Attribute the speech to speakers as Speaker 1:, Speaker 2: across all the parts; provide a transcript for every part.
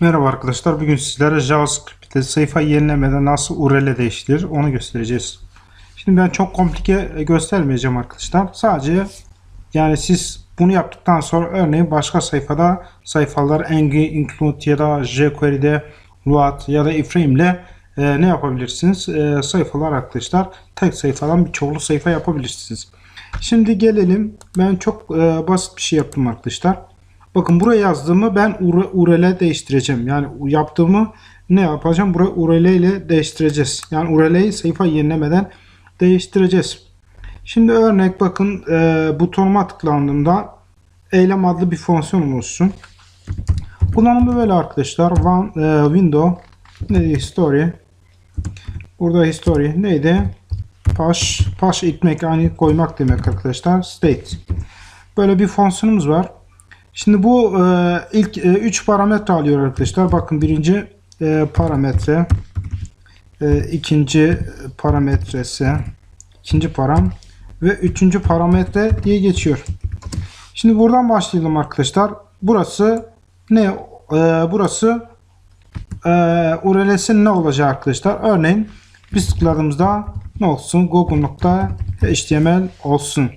Speaker 1: Merhaba arkadaşlar. Bugün sizlere JavaScript'te sayfa yenilemeden nasıl URL değiştirilir onu göstereceğiz. Şimdi ben çok komplike göstermeyeceğim arkadaşlar. Sadece yani siz bunu yaptıktan sonra örneğin başka sayfada sayfalar Engi, Include ya da jQuery'de Luat ya da iframe ile e, ne yapabilirsiniz? E, sayfalar arkadaşlar tek sayfadan bir çoğulu sayfa yapabilirsiniz. Şimdi gelelim. Ben çok e, basit bir şey yaptım arkadaşlar. Bakın buraya yazdığımı ben URL değiştireceğim. Yani yaptığımı ne yapacağım? Buraya URL ile değiştireceğiz. Yani URL'yi sayfa yenilemeden değiştireceğiz. Şimdi örnek bakın e, butonuma tıklandığımda eylem adlı bir fonksiyon oluşsun. Kullanımı böyle arkadaşlar. One, e, window neydi? History. Burada history neydi? Paş, paş itmek yani koymak demek arkadaşlar. State. Böyle bir fonksiyonumuz var. Şimdi bu e, ilk 3 e, parametre alıyor arkadaşlar. Bakın birinci e, parametre, e, ikinci parametresi, ikinci param ve üçüncü parametre diye geçiyor. Şimdi buradan başlayalım arkadaşlar. Burası ne? E, burası e, URL'si ne olacak arkadaşlar? Örneğin biz ne olsun? Google.html olsun.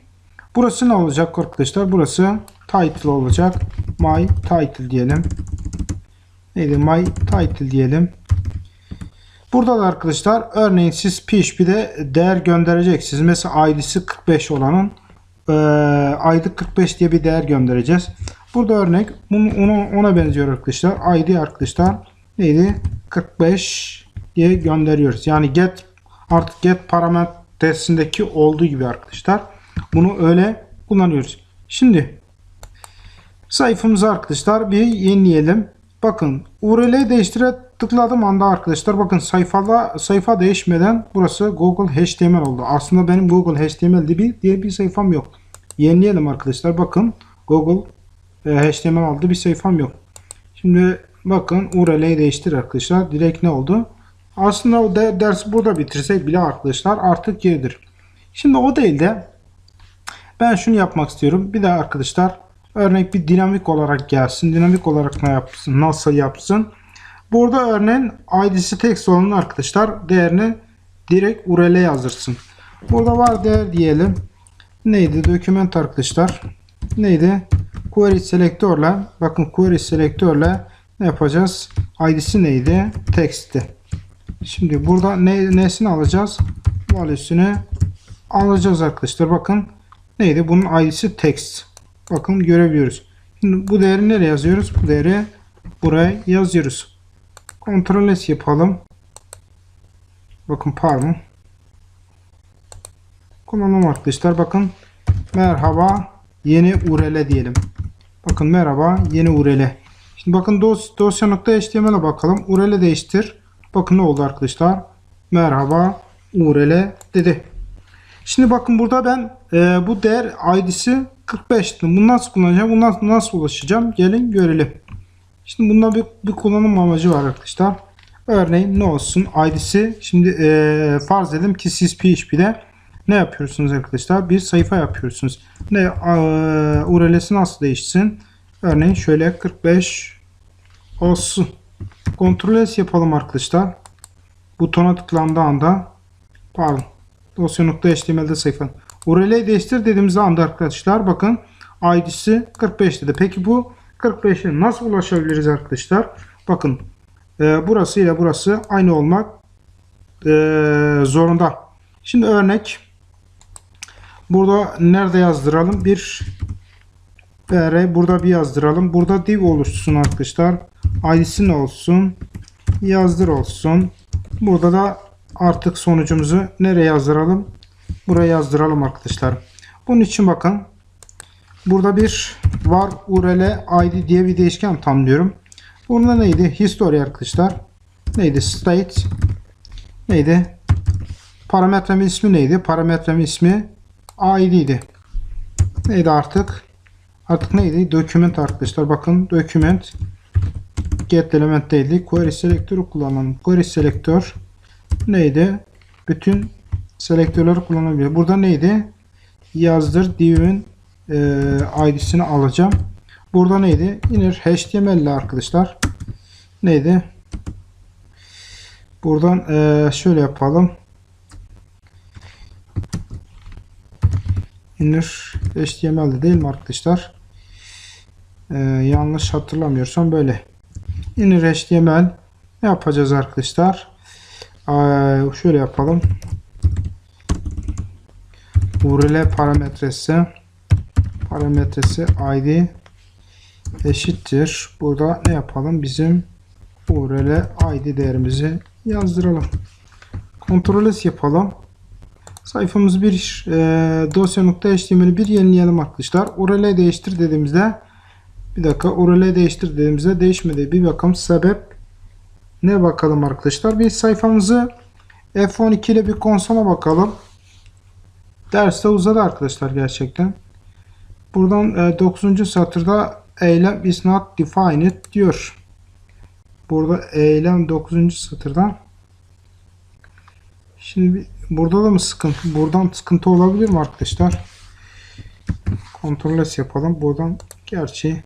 Speaker 1: Burası ne olacak arkadaşlar? Burası title olacak. My title diyelim. Neydi? My title diyelim. Burada da arkadaşlar örneğin siz PHP'de değer göndereceksiniz. Mesela ID'si 45 olanın e, ID 45 diye bir değer göndereceğiz. Burada örnek ona, ona benziyor arkadaşlar. ID arkadaşlar neydi? 45 diye gönderiyoruz. Yani get artık get parametresindeki olduğu gibi arkadaşlar. Bunu öyle kullanıyoruz. Şimdi sayfamızı arkadaşlar bir yenileyelim. Bakın URL değiştire tıkladığım anda arkadaşlar bakın sayfada sayfa değişmeden burası Google HTML oldu. Aslında benim Google HTML diye, diye bir sayfam yok. Yenileyelim arkadaşlar. Bakın Google e, HTML aldı bir sayfam yok. Şimdi bakın URL'yi değiştir arkadaşlar. Direkt ne oldu? Aslında o dersi burada bitirsek bile arkadaşlar artık geridir. Şimdi o değil de ben şunu yapmak istiyorum. Bir de arkadaşlar örnek bir dinamik olarak gelsin. Dinamik olarak ne yapsın? Nasıl yapsın? Burada örneğin id'si text olan arkadaşlar değerini direkt URL yazdırsın. Burada var değer diyelim. Neydi? Document arkadaşlar. Neydi? Query selektörle bakın query selektörle ne yapacağız? ID'si neydi? Text'ti. Şimdi burada ne, nesini alacağız? Value'sünü alacağız arkadaşlar. Bakın neydi? Bunun ID'si text. Bakın görebiliyoruz. Şimdi bu değeri nereye yazıyoruz? Bu değeri buraya yazıyoruz. Ctrl S yapalım. Bakın pardon. Kullanalım arkadaşlar. Bakın merhaba yeni URL diyelim. Bakın merhaba yeni URL. Şimdi bakın dos dosya.html'e bakalım. URL değiştir. Bakın ne oldu arkadaşlar. Merhaba URL dedi. Şimdi bakın burada ben e, bu değer id'si 45'ti. Bunu nasıl kullanacağım? Bunu nasıl, nasıl ulaşacağım? Gelin görelim. Şimdi bunda bir, bir kullanım amacı var arkadaşlar. Örneğin ne olsun? ID'si şimdi e, farz edelim ki siz PHP'de ne yapıyorsunuz arkadaşlar? Bir sayfa yapıyorsunuz. Ne e, URL'si nasıl değişsin? Örneğin şöyle 45 olsun. Ctrl S yapalım arkadaşlar. Butona tıklandığı anda pardon dosya.html'de sayfa. URL'yi değiştir dediğimiz anda arkadaşlar bakın ID'si 45 dedi. Peki bu 45'e nasıl ulaşabiliriz arkadaşlar? Bakın e, burası ile burası aynı olmak e, zorunda. Şimdi örnek burada nerede yazdıralım? Bir BR burada bir yazdıralım. Burada div oluşsun arkadaşlar. ID'si olsun? Yazdır olsun. Burada da artık sonucumuzu nereye yazdıralım? Buraya yazdıralım arkadaşlar. Bunun için bakın. Burada bir var URL ID diye bir değişken tanımlıyorum. Burada neydi? History arkadaşlar. Neydi? State. Neydi? Parametremin ismi neydi? Parametremin ismi ID'di. Neydi artık? Artık neydi? Document arkadaşlar. Bakın document get element değildi. Query selektörü kullanalım. Query selektör neydi? Bütün selektörleri kullanabiliyor. Burada neydi? Yazdır div'in e, id'sini alacağım. Burada neydi? Inner HTML ile arkadaşlar neydi? Buradan eee, şöyle yapalım. Inner HTML'de değil mi arkadaşlar? Eee, yanlış hatırlamıyorsam böyle. Inner HTML ne yapacağız arkadaşlar? Eee, şöyle yapalım. URL parametresi parametresi id eşittir. Burada ne yapalım? Bizim URL id değerimizi yazdıralım. Ctrl S yapalım. Sayfamız bir e, dosya.html'i bir yenileyelim arkadaşlar. URL değiştir dediğimizde bir dakika URL değiştir dediğimizde değişmedi. Bir bakalım sebep ne bakalım arkadaşlar. Bir sayfamızı F12 ile bir konsola bakalım. Derste uzadı arkadaşlar gerçekten. Buradan 9. satırda eylem is not defined diyor. Burada eylem 9. satırda. Şimdi burada da mı sıkıntı? Buradan sıkıntı olabilir mi arkadaşlar? S yapalım. Buradan gerçi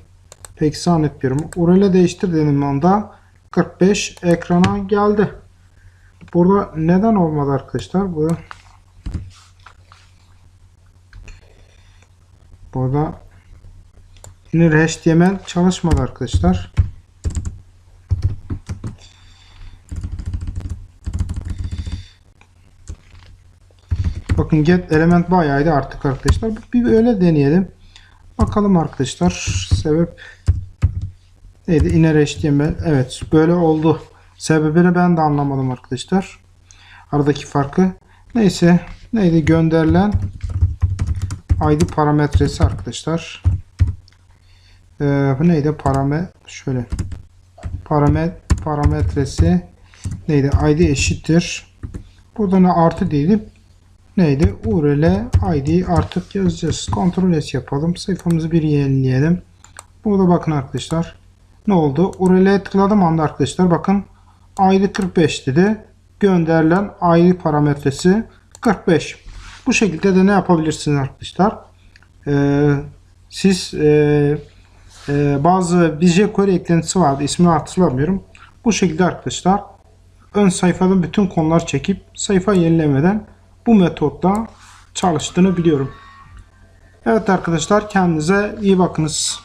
Speaker 1: pek zannetmiyorum. URL değiştir dediğim anda 45 ekrana geldi. Burada neden olmadı arkadaşlar? Bu Burada inner HTML çalışmadı arkadaşlar. Bakın get element bayağıydı artık arkadaşlar. Bir öyle deneyelim. Bakalım arkadaşlar. Sebep neydi? Inner HTML. Evet böyle oldu. Sebebini ben de anlamadım arkadaşlar. Aradaki farkı. Neyse. Neydi? Gönderilen ID parametresi arkadaşlar. Ee, bu neydi? Parame şöyle. Paramet parametresi neydi? ID eşittir. Burada ne artı değildi. Neydi? URL ID artık yazacağız. Ctrl S yapalım. Sayfamızı bir yenileyelim. Burada bakın arkadaşlar. Ne oldu? URL'ye tıkladım anda arkadaşlar bakın ID 45 dedi. Gönderilen ID parametresi 45. Bu şekilde de ne yapabilirsiniz arkadaşlar? Ee, siz e, e, bazı BigQuery eklentisi vardı. İsmini hatırlamıyorum. Bu şekilde arkadaşlar ön sayfadan bütün konular çekip sayfa yenilemeden bu metotla çalıştığını biliyorum. Evet arkadaşlar kendinize iyi bakınız.